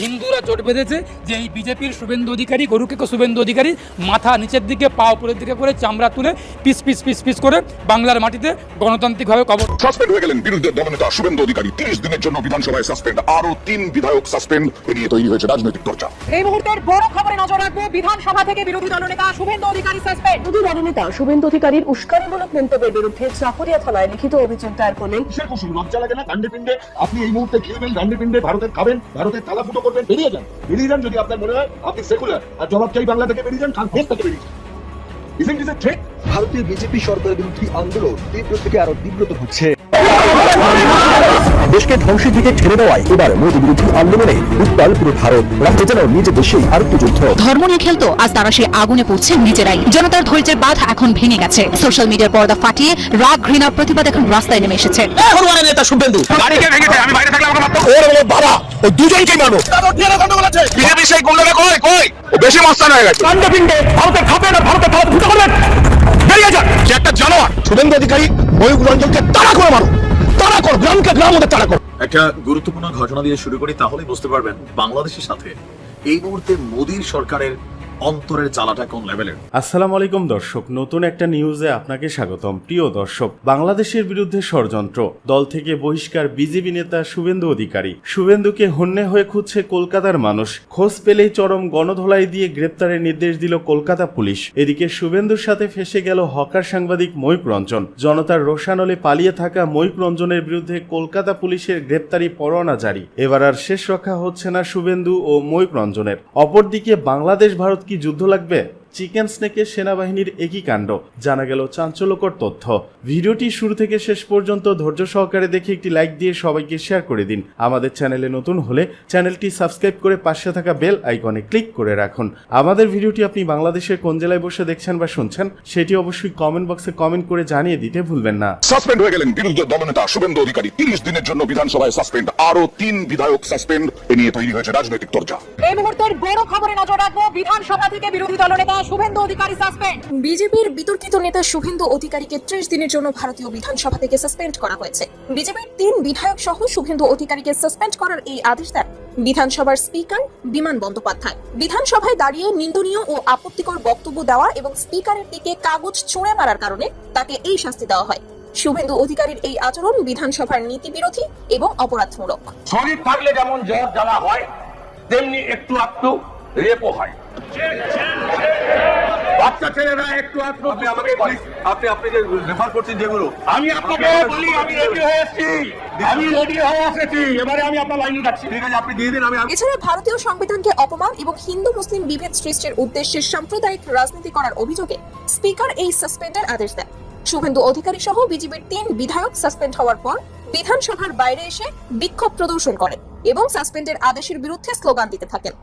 হিন্দুরা চোট বেঁধেছে যে এই বিজেপির শুভেন্দু অধিকারী গরুকে শুভেন্দু অধিকারী মাথা নিচের দিকে পা উপরের দিকে করে চামড়া তুলে পিস পিস পিস পিস করে বাংলার মাটিতে গণতান্ত্রিকভাবে কবর সাসপেন্ড হয়ে গেলেন বিরোধী দলনেতা শুভেন্দু অধিকারী। তিরিশ দিনের জন্য বিধানসভায় সাসপেন্ড আরও তিন বিধায়ক সাসপেন্ড এ নিয়ে তৈরি হয়েছে রাজনৈতিক চর্চা। এই মুহূর্তের বড় খবরে নজর রাখব বিধানসভা থেকে বিরোধী দলনেতা শুভেন্দু অধিকারী সাসপেন্ড বিরোধী দলনেতা শুভেন্দু অধিকারীর উস্কানিমূলক মন্তব্যের বিরুদ্ধে চাকুরিয়া থানায় লিখিত অভিযোগ দায়ের করলেন। কিসের কুসুম লজ্জা লাগে না? গান্ডে পিণ্ডে? আপনি এই মুহূর্তে খেলবেন গান্ডে পিণ্ডে ভারতের খাবেন ভারতের তালা ফুটো করবেন, বেরিয়ে যান। বেরিয়ে যান যদি আপনার মনে হয়। আপনি সেকুলার আর জবাব চাই বাংলা থেকে বেরিয়ে যান কাল দেশ থেকে বেরিয়ে যান? ভারতীয় বিজেপি সরকারের বিরুদ্ধে আন্দোলন তীব্র থেকে আরও তীব্রতর হচ্ছে। দেশকে ধ্বংসের দিকে ঠেলে দেওয়ায় এবার মোদী বিরোধী আন্দোলনে উত্তাল পুরো ভারত। রাষ্ট্র যেন নিজের দেশেই আরেকটু যুদ্ধ। ধর্ম নিয়ে খেলতো আজ তারা সে আগুনে পড়ছে নিজেরাই। জনতার ধৈর্যের বাঁধ এখন ভেঙে গেছে। সোশ্যাল মিডিয়ার পর্দা ফাটিয়ে রাগ ঘৃণা প্রতিবাদ এখন রাস্তায় নেমে এসেছে। বেশি মস্তান হয়ে গেছে। গান্ডে পিণ্ডে ভারতের খাবেন আর ভারতের তালা ফুটো করবেন বেরিয়ে যান। সে একটা জানোয়ার শুভেন্দু অধিকারী ময়ূর রঞ্জনকে তাড়া করে মারো। তাড়া করো, গ্রামকে গ্রাম ওদের তাড়া করো। একটা গুরুত্বপূর্ণ ঘটনা দিয়ে শুরু করি তাহলে বুঝতে পারবেন বাংলাদেশের সাথে এই মুহূর্তে মোদীর সরকারের অন্তরের জ্বালাটা কোন লেভেলের আসসালামু আলাইকুম, দর্শক। নতুন একটা নিউজে আপনাকে স্বাগতম। প্রিয় দর্শক, বাংলাদেশের বিরুদ্ধে ষড়যন্ত্র। দল থেকে বহিষ্কার বিজেপি নেতা শুভেন্দু অধিকারী। শুভেন্দুকে হন্যে হয়ে খুঁজছে কলকাতার মানুষ। খোঁজ পেলেই চরম গণধোলাই দিয়ে গ্রেপ্তারের নির্দেশ দিল কলকাতা পুলিশ। এদিকে শুভেন্দুর সাথে ফেসে গেল হকার সাংবাদিক ময়ূক রঞ্জন। জনতার রোশানলে পালিয়ে থাকা ময়ূক রঞ্জনের বিরুদ্ধে কলকাতা পুলিশের গ্রেপ্তারি পরোয়ানা জারি। এবার আর শেষ রক্ষা হচ্ছে না শুভেন্দু ও ময়ূক রঞ্জনের। অপরদিকে বাংলাদেশ ভারত কি যুদ্ধ লাগবে? চিকেন স্নেকের সেনাবাহিনীর একই কাণ্ড। জানা গেল চাঞ্চল্যকর তথ্য। ভিডিওটি শুরু থেকে শেষ পর্যন্ত ধৈর্য সহকারে দেখে একটি লাইক দিয়ে সবাইকে শেয়ার করে দিন। আমাদের চ্যানেলে নতুন হলে চ্যানেলটি সাবস্ক্রাইব করে পাশে থাকা বেল আইকনে ক্লিক করে রাখুন। আমাদের ভিডিওটি আপনি বাংলাদেশের কোন জেলায় বসে দেখছেন বা শুনছেন সেটি অবশ্যই কমেন্ট বক্সে কমেন্ট করে জানিয়ে দিতে ভুলবেন না। সাসপেন্ড হয়ে গেলেন বিরোধী দলনেতা শুভেন্দু অধিকারী। তিরিশ দিনের জন্য বিধানসভায় সাসপেন্ড। আরও তিন বিধায়ক সাসপেন্ড। এ নিয়ে তৈরি হয়েছে রাজনৈতিক চর্চা। এই মুহূর্তের বড় খবরে নজর রাখব বিধানসভা থেকে বিরোধী দলনেতা শুভেন্দু অধিকারী সাসপেন্ড বিজেপির বিতর্কিত নেতা শুভেন্দু অধিকারীকে ত্রিশ দিনের জন্য ভারতীয় বিধানসভা থেকে সাসপেন্ড করা হয়েছে। বিজেপির তিন বিধায়ক সহ শুভেন্দু অধিকারীকে সাসপেন্ড করার এই আদেশ দেন বিধানসভার স্পিকার বিমান বন্দ্যোপাধ্যায়। বিধানসভায় দাঁড়িয়ে নিন্দনীয় ও আপত্তিকর বক্তব্য দেওয়া এবং স্পিকারের দিকে কাগজ ছুঁড়ে মারার কারণে তাকে এই শাস্তি দেওয়া হয়। শুভেন্দু অধিকারীর এই আচরণ বিধানসভার নীতি বিরোধী এবং অপরাধমূলক। শরীর থাকলে যেমন জ্বর জ্বালা হয় তেমনি একটু একটু রেপও হয়। বাচ্চা ছেলেরা একটু আপনি আমাকে আপনি আপনি যে রেফার করছেন যেগুলো। আমি আপনাকে বলি আমি রেডি হয়ে এসেছি। আমি রেডি হয়ে এসেছি। এবারে আমি আপনার লাইন কাটছি ঠিক আছে আপনি দিয়ে দিন আমি এছাড়া ভারতীয় সংবিধানকে অপমান এবং হিন্দু মুসলিম বিভেদ সৃষ্টির উদ্দেশ্যে সাম্প্রদায়িক রাজনীতি করার অভিযোগে স্পিকার এই সাসপেন্ডের আদেশ দেন। শুভেন্দু অধিকারী সহ বিজেপির তিন বিধায়ক সাসপেন্ড হওয়ার পর বিধানসভার বাইরে এসে বিক্ষোভ প্রদর্শন করেন এবং সাসপেন্ডের আদেশের বিরুদ্ধে স্লোগান দিতে থাকেন।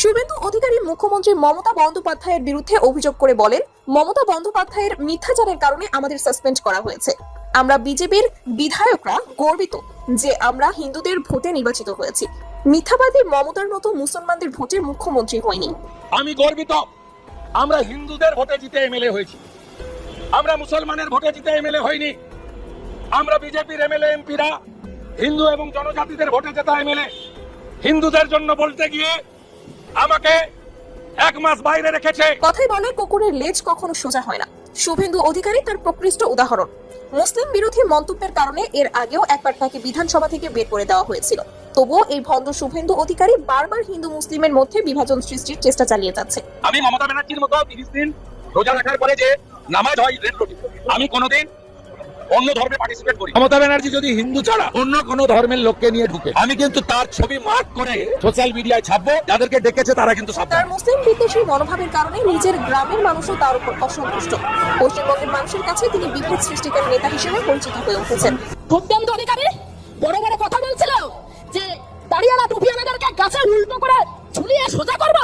শুভেন্দু অধিকারী মুখ্যমন্ত্রী মমতা বন্দ্যোপাধ্যায়ের বিরুদ্ধে অভিযোগ করে বলেন, মমতা বন্দ্যোপাধ্যায়ের মিথ্যাচারের কারণে আমাদের সাসপেন্ড করা হয়েছে। আমরা বিজেপির বিধায়করা গর্বিত যে আমরা হিন্দুদের ভোটে নির্বাচিত হয়েছি। মিথ্যাবাদী মমতার মতো মুসলমানদের ভোটে মুখ্যমন্ত্রী হয়নি। আমি গর্বিত। আমরা হিন্দুদের ভোটে জিতে এমএলএ হয়েছি। আমরা মুসলমানের ভোটে জিতে এমএলএ হইনি আমরা বিজেপির এমএলএ এমপিরা হিন্দু এবং জনজাতিদের ভোটে জেতা এমএলএ। হিন্দুদের জন্য বলতে গিয়ে আমাকে এক মাস বাইরে রেখেছে। কথাই বলে কুকুরের লেজ কখনো সোজা হয় না। শুভেন্দু অধিকারী তার প্রকৃষ্ট উদাহরণ। মুসলিম বিরোধী মন্তব্যের কারণে এর আগেও একবার তাকে বিধানসভা থেকে বের করে দেওয়া হয়েছিল। তবুও এই ভণ্ড শুভেন্দু অধিকারী বারবার হিন্দু মুসলিমের মধ্যে বিভাজন সৃষ্টির চেষ্টা চালিয়ে যাচ্ছে। আমি মমতা ব্যানার্জির মতো তিরিশ দিন রোজা রাখার পরে যে নামাজ হয় রেড রুটি আমি কোনোদিন অন্য ধর্মে পার্টিসিপেট করি। মমতা ব্যানার্জি যদি হিন্দু ছাড়া অন্য কোনো ধর্মের লোককে নিয়ে ঢুকে আমি কিন্তু তার ছবি মার্ক করে সোশ্যাল মিডিয়ায় ছাপবো যাদেরকে ডেকেছে তারা কিন্তু সাবধান। তার মুসলিম বিদ্বেষী মনোভাবের কারণে নিজের গ্রামের মানুষও তার উপর অসন্তুষ্ট। পশ্চিমবঙ্গের মানুষের কাছে তিনি বিভেদ সৃষ্টিকারী নেতা হিসেবে পরিচিত হয়ে উঠেছেন। শুভেন্দু অধিকারী বড় বড় কথা বলছিল যে দাঁড়িয়ালা টুপিয়ালাদেরকে গাছে উল্টো করে ঝুলিয়ে সোজা করব।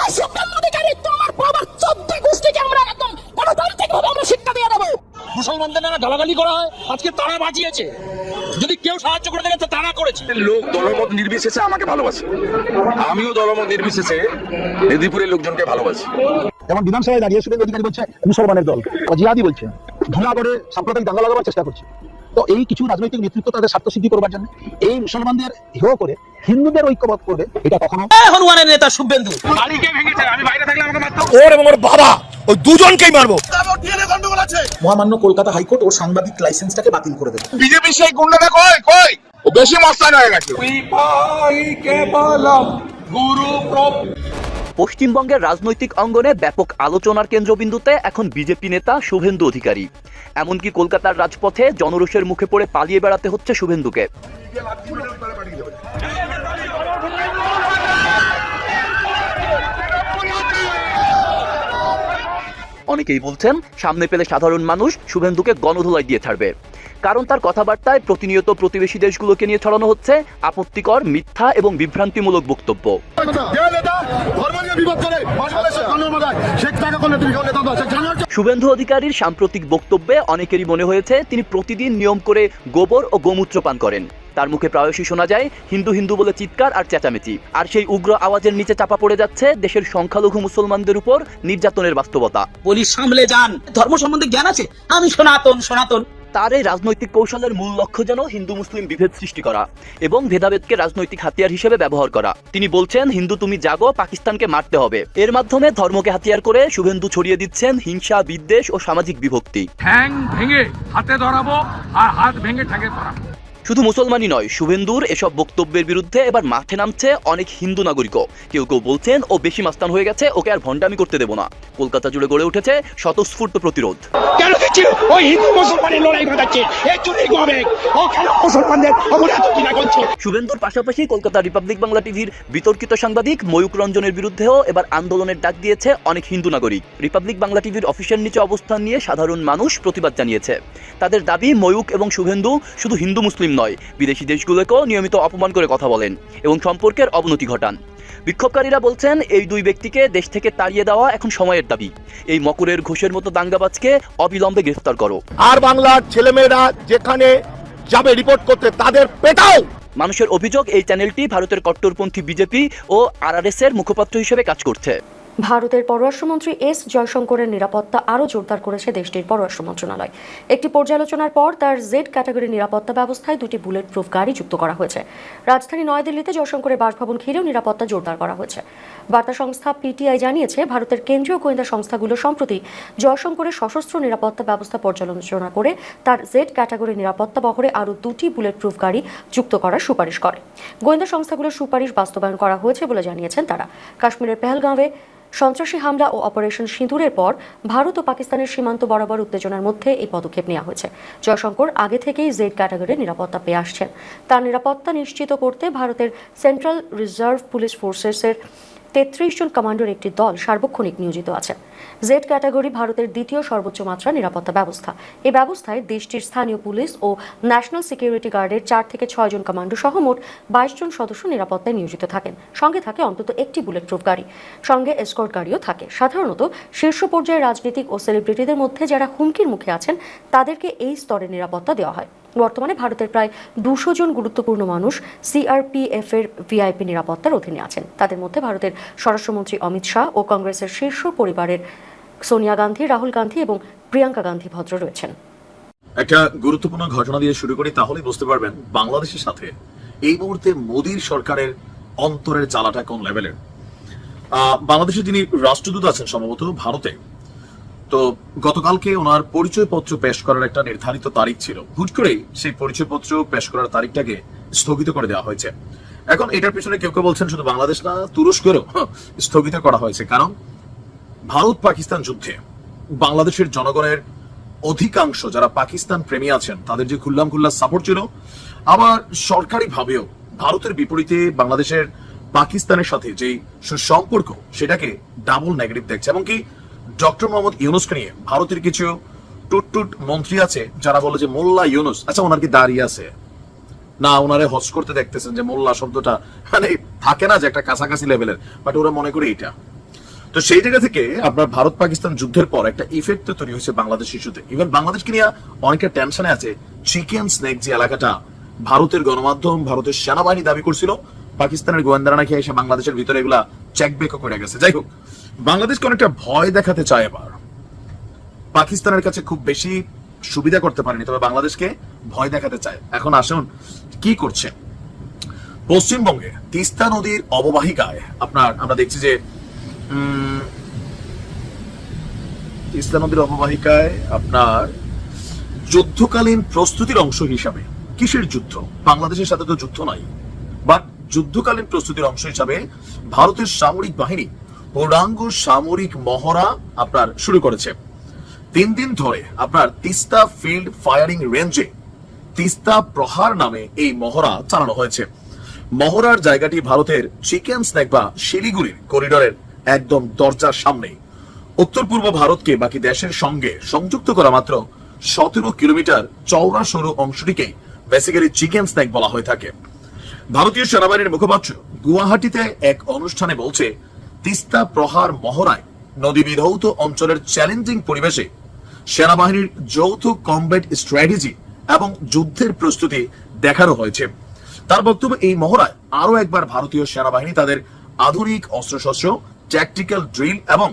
এই শুভেন্দু অধিকারী তোমার বাবার চোদ্দ গোষ্ঠীকে আমরা একদম গণতান্ত্রিক ভাবে আমরা শিক্ষা দিয়ে দেবো। মুসলমানদের নানা গালাগালি করা হয়? আজকে তারা বাঁচিয়েছে যদি কেউ সাহায্য করে থাকে তারা করেছে। লোক দলমত নির্বিশেষে আমাকে ভালোবাসে। আমিও দলমত নির্বিশেষে মেদিনীপুরের লোকজনকে ভালোবাসি। যেমন বিধানসভায় দাঁড়িয়ে শুভেন্দু অধিকারী বলছে মুসলমানের দল। ও জিহাদি বলছে। ধুলা করে সাম্প্রদায়িক দাঙ্গা লাগাবার চেষ্টা করছে। তো এই কিছু রাজনৈতিক নেতৃত্ব তাদের স্বার্থ সিদ্ধি করবার জন্য এই মুসলমানদের হেয় করে হিন্দুদের ঐক্যবদ্ধ করবে এটা কখনো হনুমানের নেতা শুভেন্দু। বাড়িকে ভেঙেছে আমি বাইরে থাকলে আমাকে মারতো। ওর এবং ওর বাবা ওই দুজনকেই মারবো। মহামান্য কলকাতা হাইকোর্ট ওর সাংবাদিক লাইসেন্সটাকে বাতিল করে দেবে। বিজেপি সেই গুন্ডাটা কই কই? ও বেশি মস্তান হয়ে গেছে। গুরু পশ্চিমবঙ্গের রাজনৈতিক অঙ্গনে ব্যাপক আলোচনার কেন্দ্রবিন্দুতে এখন বিজেপি নেতা শুভেন্দু অধিকারী। এমনকি কলকাতার রাজপথে জনরোষের মুখে পড়ে পালিয়ে বেড়াতে হচ্ছে শুভেন্দুকে। অনেকেই বলছেন, সামনে পেলে সাধারণ মানুষ শুভেন্দুকে গণধোলাই দিয়ে ছাড়বে। কারণ তার কথাবার্তায় প্রতিনিয়ত প্রতিবেশী দেশগুলোকে নিয়ে ছড়ানো হচ্ছে আপত্তিকর, মিথ্যা এবং বিভ্রান্তিমূলক বক্তব্য। শুভেন্দু অধিকারীর সাম্প্রতিক বক্তব্যে অনেকেরই মনে হয়েছে, তিনি প্রতিদিন নিয়ম করে গোবর ও গোমূত্র পান করেন। তার মুখে প্রায়শই শোনা যায় হিন্দু হিন্দু বলে চিৎকার আর চেঁচামেচি। আর সেই উগ্র আওয়াজের নিচে চাপা পড়ে যাচ্ছে দেশের সংখ্যালঘু মুসলমানদের উপর নির্যাতনের বাস্তবতা। বলি সামলে যান। ধর্ম সম্বন্ধে জ্ঞান আছে? আমি সনাতন সনাতন। তার এই রাজনৈতিক কৌশলের মূল লক্ষ্য যেন হিন্দু মুসলিম বিভেদ সৃষ্টি করা এবং ভেদাভেদকে রাজনৈতিক হাতিয়ার হিসেবে ব্যবহার করা। তিনি বলছেন হিন্দু তুমি জাগো পাকিস্তানকে মারতে হবে। এর মাধ্যমে ধর্মকে হাতিয়ার করে শুভেন্দু ছড়িয়ে দিচ্ছেন হিংসা বিদ্বেষ ও সামাজিক বিভক্তি। ঠ্যাং ভেঙে হাতে ধরাবো আর হাত ভেঙে ঠ্যাঙে ধরাবো। শুধু মুসলমানই নয় শুভেন্দুর এসব বক্তব্যের বিরুদ্ধে এবার মাঠে নামছে অনেক হিন্দু নাগরিকও। কেউ কেউ বলছেন ও বেশি মাস্তান হয়ে গেছে ওকে আর ভণ্ডামি করতে দেব না। কলকাতা জুড়ে গড়ে উঠেছে স্বতঃস্ফূর্ত প্রতিরোধ। কেন দিচ্ছি ওই হিন্দু মুসলমানের লড়াই ঘটাচ্ছে। এই চুরি গবে ও কেন মুসলমানদের অপরাধ কিনা করছে শুভেন্দুর পাশাপাশি কলকাতা রিপাবলিক বাংলা টিভির বিতর্কিত সাংবাদিক ময়ূক রঞ্জনের বিরুদ্ধেও এবার আন্দোলনের ডাক দিয়েছে অনেক হিন্দু নাগরিক। রিপাবলিক বাংলা টিভির অফিসের নিচে অবস্থান নিয়ে সাধারণ মানুষ প্রতিবাদ জানিয়েছে। তাদের দাবি ময়ূক এবং শুভেন্দু শুধু হিন্দু মুসলিম নয়। বিদেশি দেশগুলোকেও নিয়মিত অপমান করে কথা বলেন এবং সম্পর্কের অবনতি ঘটান। বিক্ষোভকারীরা বলছেন এই দুই ব্যক্তিকে দেশ থেকে তাড়িয়ে দেওয়া এখন সময়ের দাবি। এই মকরের ঘোষের মতো দাঙ্গাবাজকে অবিলম্বে গ্রেফতার করো। আর বাংলার ছেলেমেয়েরা যেখানে যাবে রিপোর্ট করতে তাদের পেটাও! মানুষের অভিযোগ এই চ্যানেলটি ভারতের কট্টরপন্থী বিজেপি ও আরআরএস এর মুখপাত্র হিসেবে কাজ করছে। ভারতের পররাষ্ট্রমন্ত্রী এস জয়শঙ্করের নিরাপত্তা আরও জোরদার করেছে দেশটির পররাষ্ট্র মন্ত্রণালয়। একটি পর্যালোচনার পর তার জেড ক্যাটাগরি নিরাপত্তা ব্যবস্থায় দুটি বুলেট প্রুফ গাড়ি যুক্ত করা হয়েছে। রাজধানী নয়াদিল্লিতে জয়শঙ্করের বাসভবন ঘিরেও নিরাপত্তা জোরদার করা হয়েছে। বার্তা সংস্থা পিটিআই জানিয়েছে, ভারতের কেন্দ্রীয় গোয়েন্দা সংস্থাগুলো সম্প্রতি জয়শঙ্করের সশস্ত্র নিরাপত্তা ব্যবস্থা পর্যালোচনা করে তার জেড ক্যাটাগরি নিরাপত্তা বহরে আরও দুটি বুলেট প্রুফ গাড়ি যুক্ত করার সুপারিশ করে। গোয়েন্দা সংস্থাগুলোর সুপারিশ বাস্তবায়ন করা হয়েছে বলে জানিয়েছেন তারা। কাশ্মীরের পেহেলগাঁওয়ে সন্ত্রাসী হামলা ও অপারেশন সিঁদুরের পর ভারত ও পাকিস্তানের সীমান্ত বরাবর উত্তেজনার মধ্যে এই পদক্ষেপ নেওয়া হয়েছে। জয়শঙ্কর আগে থেকেই জেড ক্যাটাগরি নিরাপত্তা পেয়ে আসছেন। তার নিরাপত্তা নিশ্চিত করতে ভারতের সেন্ট্রাল রিজার্ভ পুলিশ ফোর্সেসের তেত্রিশ জন কমান্ডোর একটি দল সার্বক্ষণিক নিয়োজিত আছে। জেড ক্যাটাগরি ভারতের দ্বিতীয় সর্বোচ্চ মাত্রা নিরাপত্তা ব্যবস্থা। এই ব্যবস্থায় দেশটির স্থানীয় পুলিশ ও ন্যাশনাল সিকিউরিটি গার্ডের চার থেকে ছয় জন কমান্ডো সহ মোট বাইশ জন সদস্য নিরাপত্তায় নিয়োজিত থাকেন। সঙ্গে থাকে অন্তত একটি বুলেট প্রুফ গাড়ি। সঙ্গে এসকর্ট গাড়িও থাকে। সাধারণত শীর্ষ পর্যায়ে রাজনীতিক ও সেলিব্রিটিদের মধ্যে যারা হুমকির মুখে আছেন, তাদেরকে এই স্তরের নিরাপত্তা দেওয়া হয়। বর্তমানে ভারতের প্রায় দুশো জন গুরুত্বপূর্ণ মানুষ সিআরপিএফ এর ভিআইপি নিরাপত্তার অধীনে আছেন। তাদের মধ্যে ভারতের স্বরাষ্ট্রমন্ত্রী অমিত শাহ ও কংগ্রেসের শীর্ষ পরিবারের সোনিয়া গান্ধী, রাহুল গান্ধী এবং প্রিয়াঙ্কা গান্ধী ভদ্র রয়েছেন। একটা গুরুত্বপূর্ণ ঘটনা দিয়ে শুরু করি, তাহলেই বুঝতে পারবেন বাংলাদেশের সাথে এই মুহূর্তে মোদীর সরকারের অন্তরের জ্বালাটা কোন লেভেলের বাংলাদেশে যিনি রাষ্ট্রদূত আছেন সম্ভবত ভারতে তো গতকালকে ওনার পরিচয়পত্র পেশ করার একটা নির্ধারিত তারিখ ছিল। হুট করে সেই পরিচয়পত্র পেশ করার তারিখটাকে স্থগিত করে দেওয়া হয়েছে। এখন এটার পিছনে কেউ কেউ বলছেন শুধু বাংলাদেশ না, তুরস্কেরও স্থগিত করা হয়েছে। কারণ ভারত পাকিস্তান যুদ্ধে বাংলাদেশের জনগণের অধিকাংশ যারা পাকিস্তান প্রেমী আছেন, তাদের যে খুল্লাম খুল্লা সাপোর্ট ছিল, আবার সরকারি ভাবেও ভারতের বিপরীতে বাংলাদেশের পাকিস্তানের সাথে যে সুসম্পর্ক, সেটাকে ডাবল নেগেটিভ দেখছে। এমনকি ডক্টর মোহাম্মদ ইউনুসকে নিয়ে ভারতের কিছু টুট টুট মন্ত্রী আছে, যারা বলে যে মোল্লা ইউনুস। আচ্ছা ওনার কি দাঁড়িয়ে আছে? না, ওনারে হস করতে দেখতেছেন যে মোল্লা শব্দটা মানে থাকে না যে একটা কাছাকাছি লেভেলের বাট ওরা মনে করে এটা তো সেই জায়গা থেকে আপনার ভারত পাকিস্তান যুদ্ধের পর একটা ইফেক্ট তো তৈরি হয়েছে বাংলাদেশ ইস্যুতে। ইভেন বাংলাদেশকে নিয়ে অনেকটা টেনশনে আছে। চিকেন স্নেক যে এলাকাটা, ভারতের গণমাধ্যম, ভারতের সেনাবাহিনী দাবি করছিল, পাকিস্তানের গোয়েন্দারা নাকি এসে বাংলাদেশের ভিতরে এগুলা চেকবেকও করে গেছে। যাই হোক বাংলাদেশকে অনেকটা ভয় দেখাতে চায় এবার। পাকিস্তানের কাছে খুব বেশি সুবিধা করতে পারেনি, তবে বাংলাদেশকে ভয় দেখাতে চায়। এখন আসুন, কি করছে? পশ্চিমবঙ্গে তিস্তা নদীর অববাহিকায় আপনার, আমরা দেখছি যে তিস্তা নদীর অববাহিকায় আপনার যুদ্ধকালীন প্রস্তুতির অংশ হিসাবে, কিসের যুদ্ধ? বাংলাদেশের সাথে তো যুদ্ধ নাই। বাট যুদ্ধকালীন প্রস্তুতির অংশ হিসাবে ভারতের সামরিক বাহিনী পূর্ণাঙ্গ সামরিক মহড়া আপনার শুরু করেছে। তিন দিন ধরে আপনার তিস্তা ফিল্ড ফায়ারিং রেঞ্জে তিস্তা প্রহার নামে এই মহড়া চালানো হয়েছে। মহড়ার জায়গাটি ভারতের চিকেন স্ন্যাক বা শিলিগুড়ির করিডোরের একদম দরজার সামনে উত্তর পূর্ব ভারতকে বাকি দেশের সঙ্গে সংযুক্ত করা মাত্র সতেরো কিলোমিটার চওড়া সরু অংশটিকে বেসিক্যালি চিকেন স্ন্যাক বলা হয়ে থাকে। ভারতীয় সেনাবাহিনীর মুখপাত্র গুয়াহাটিতে এক অনুষ্ঠানে বলছে তিস্তা প্রহার মহড়ায় নদী বিধৌত অঞ্চলের চ্যালেঞ্জিং পরিবেশে সেনাবাহিনীর যৌথ কমব্যাট স্ট্র্যাটেজি এবং যুদ্ধের প্রস্তুতি দেখানো হয়েছে। তার বক্তব্য এই মহড়ায় আরও একবার ভারতীয় সেনাবাহিনী তাদের আধুনিক অস্ত্রশস্ত্র ট্যাকটিক্যাল ড্রিল এবং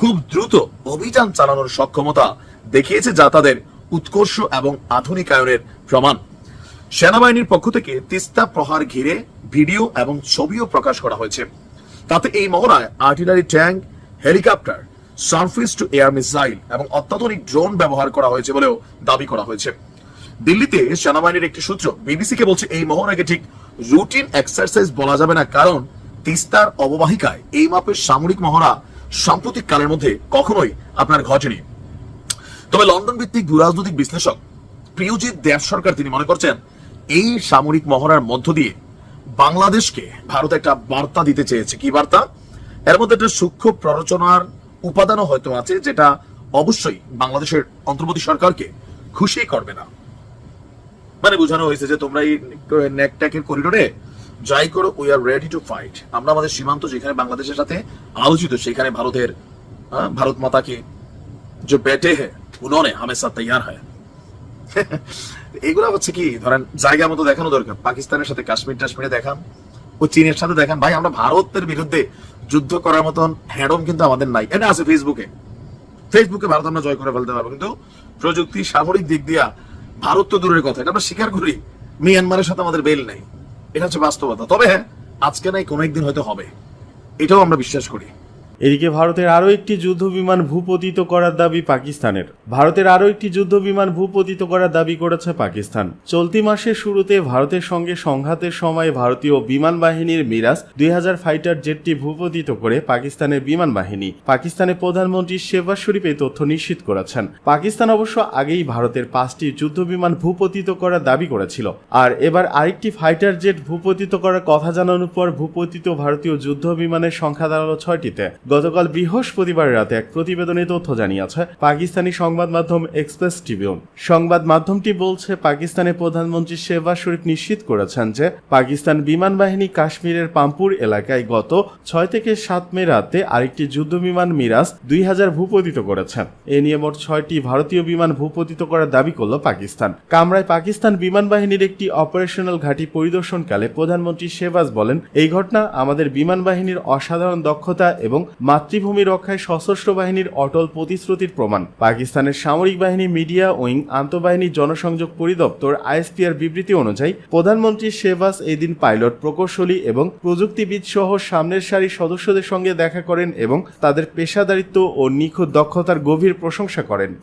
খুব দ্রুত অভিযান চালানোর সক্ষমতা দেখিয়েছে যা তাদের উৎকর্ষ এবং আধুনিকায়নের প্রমাণ। সেনাবাহিনীর পক্ষ থেকে তিস্তা প্রহার ঘিরে ভিডিও এবং ছবিও প্রকাশ করা হয়েছে। তাতে এই মহড়ায় artillery tank, helicopter surface to air missile এবং অত্যাধুনিক ড্রোন ব্যবহার করা হয়েছে বলেও দাবি করা হয়েছে। দিল্লিতে সেনাবাহিনীর একটি সূত্র বিবিসিকে বলছে এই মহড়াকে ঠিক রুটিন এক্সারসাইজ বলা যাবে না, কারণ তিস্তার অববাহিকায় এই মাপের সামরিক মহড়া সাম্প্রতিক কালের মধ্যে কখনোই আপনার ঘটেনি। তবে লন্ডন ভিত্তিক ভূরাজনৈতিক বিশ্লেষক প্রিয়জিৎ দেব সরকার তিনি মনে করছেন, এই সামরিক মহড়ার মধ্য দিয়ে বাংলাদেশকে ভারত একটা বার্তা দিতে চেয়েছে। কি বার্তা? এর মধ্যে একটা সূক্ষ্ম প্ররোচনার উপাদানও হয়তো আছে, যেটা অবশ্যই বাংলাদেশের অন্তর্বর্তী সরকারকে খুশি করবে না। মানে বোঝানো হয়েছে যে তোমরা এই নেকট্যাকের করিডোরে যাই করো we are ready to fight আমরা আমাদের সীমান্ত যেখানে বাংলাদেশের সাথে আলোচিত, সেখানে ভারতের ভারত মাতাকে যে বেটে হে, উনোনে হামেশা তৈয়ার হয়। এগুলো হচ্ছে কি, ধরেন জায়গা মতো দেখানো দরকার। পাকিস্তানের সাথে কাশ্মীর টাশ্মীরে দেখান ও চীনের সাথে দেখান। ভাই, আমরা ভারতের বিরুদ্ধে যুদ্ধ করার মতন হ্যাডম কিন্তু আমাদের নাই। এটা আছে ফেসবুকে ফেসবুকে ভারত আমরা জয় করে ফেলতে পারব। কিন্তু প্রযুক্তি, সামরিক দিক দিয়া ভারত তো দূরের কথা। এটা আমরা স্বীকার করি, মিয়ানমারের সাথে আমাদের বেল নাই। এটা হচ্ছে বাস্তবতা। তবে হ্যাঁ আজকে নাই কোনো একদিন হয়তো হবে। এটাও আমরা বিশ্বাস করি। এদিকে ভারতের আরও একটি যুদ্ধ বিমান ভূপতিত করার দাবি পাকিস্তানের। ভারতের আরও একটি যুদ্ধ বিমান ভূপতিত করার দাবি করেছে পাকিস্তান। চলতি মাসের শুরুতে ভারতের সঙ্গে সংঘাতের সময় ভারতীয় বিমান বাহিনীর মিরাজ দুই হাজার ফাইটার জেটটি ভূপতিত করে পাকিস্তানের বিমান বাহিনী, পাকিস্তানের প্রধানমন্ত্রী শেহবাজ শরীফ এই তথ্য নিশ্চিত করেছেন। পাকিস্তান অবশ্য আগেই ভারতের পাঁচটি যুদ্ধ বিমান ভূপতিত করার দাবি করেছিল। আর এবার আরেকটি ফাইটার জেট ভূপতিত করার কথা জানানোর পর ভূপতিত ভারতীয় যুদ্ধ বিমানের সংখ্যা দাঁড়াল ছয়টিতে। গতকাল বৃহস্পতিবার রাতে এক প্রতিবেদনে তথ্য জানিয়েছে, পাকিস্তানি সংবাদ মাধ্যম এক্সপ্রেস ট্রিবিউন সংবাদ মাধ্যমটি বলছে পাকিস্তানের প্রধানমন্ত্রী শেহবাজ শরীফ নিশ্চিত করেছেন যে, পাকিস্তান বিমান বাহিনী কাশ্মীরের পাম্পুর এলাকায় গত ছয় থেকে সাত মে রাতে আরেকটি যুদ্ধ বিমান মিরাজ দুই হাজার ভূপতিত করেছে। এ নিয়ে মোট ছয়টি ভারতীয় বিমান ভূপতিত করার দাবি করল পাকিস্তান। কামরায় পাকিস্তান বিমান বাহিনীর একটি অপারেশনাল ঘাঁটি পরিদর্শনকালে প্রধানমন্ত্রী শেহবাজ বলেন, এই ঘটনা আমাদের বিমান বাহিনীর অসাধারণ দক্ষতা এবং মাতৃভূমি রক্ষায় সশস্ত্র বাহিনীর অটল প্রতিশ্রুতির প্রমাণ। পাকিস্তানের সামরিক বাহিনী মিডিয়া উইং আন্তঃবাহিনী জনসংযোগ পরিদপ্তর আইএসপিআর বিবৃতি অনুযায়ী, প্রধানমন্ত্রী শেবাস এদিন পাইলট প্রকৌশলী এবং প্রযুক্তিবিদ সহ সামনের সারি সদস্যদের সঙ্গে দেখা করেন এবং তাদের পেশাদারিত্ব ও নিখুঁত দক্ষতার গভীর প্রশংসা করেন।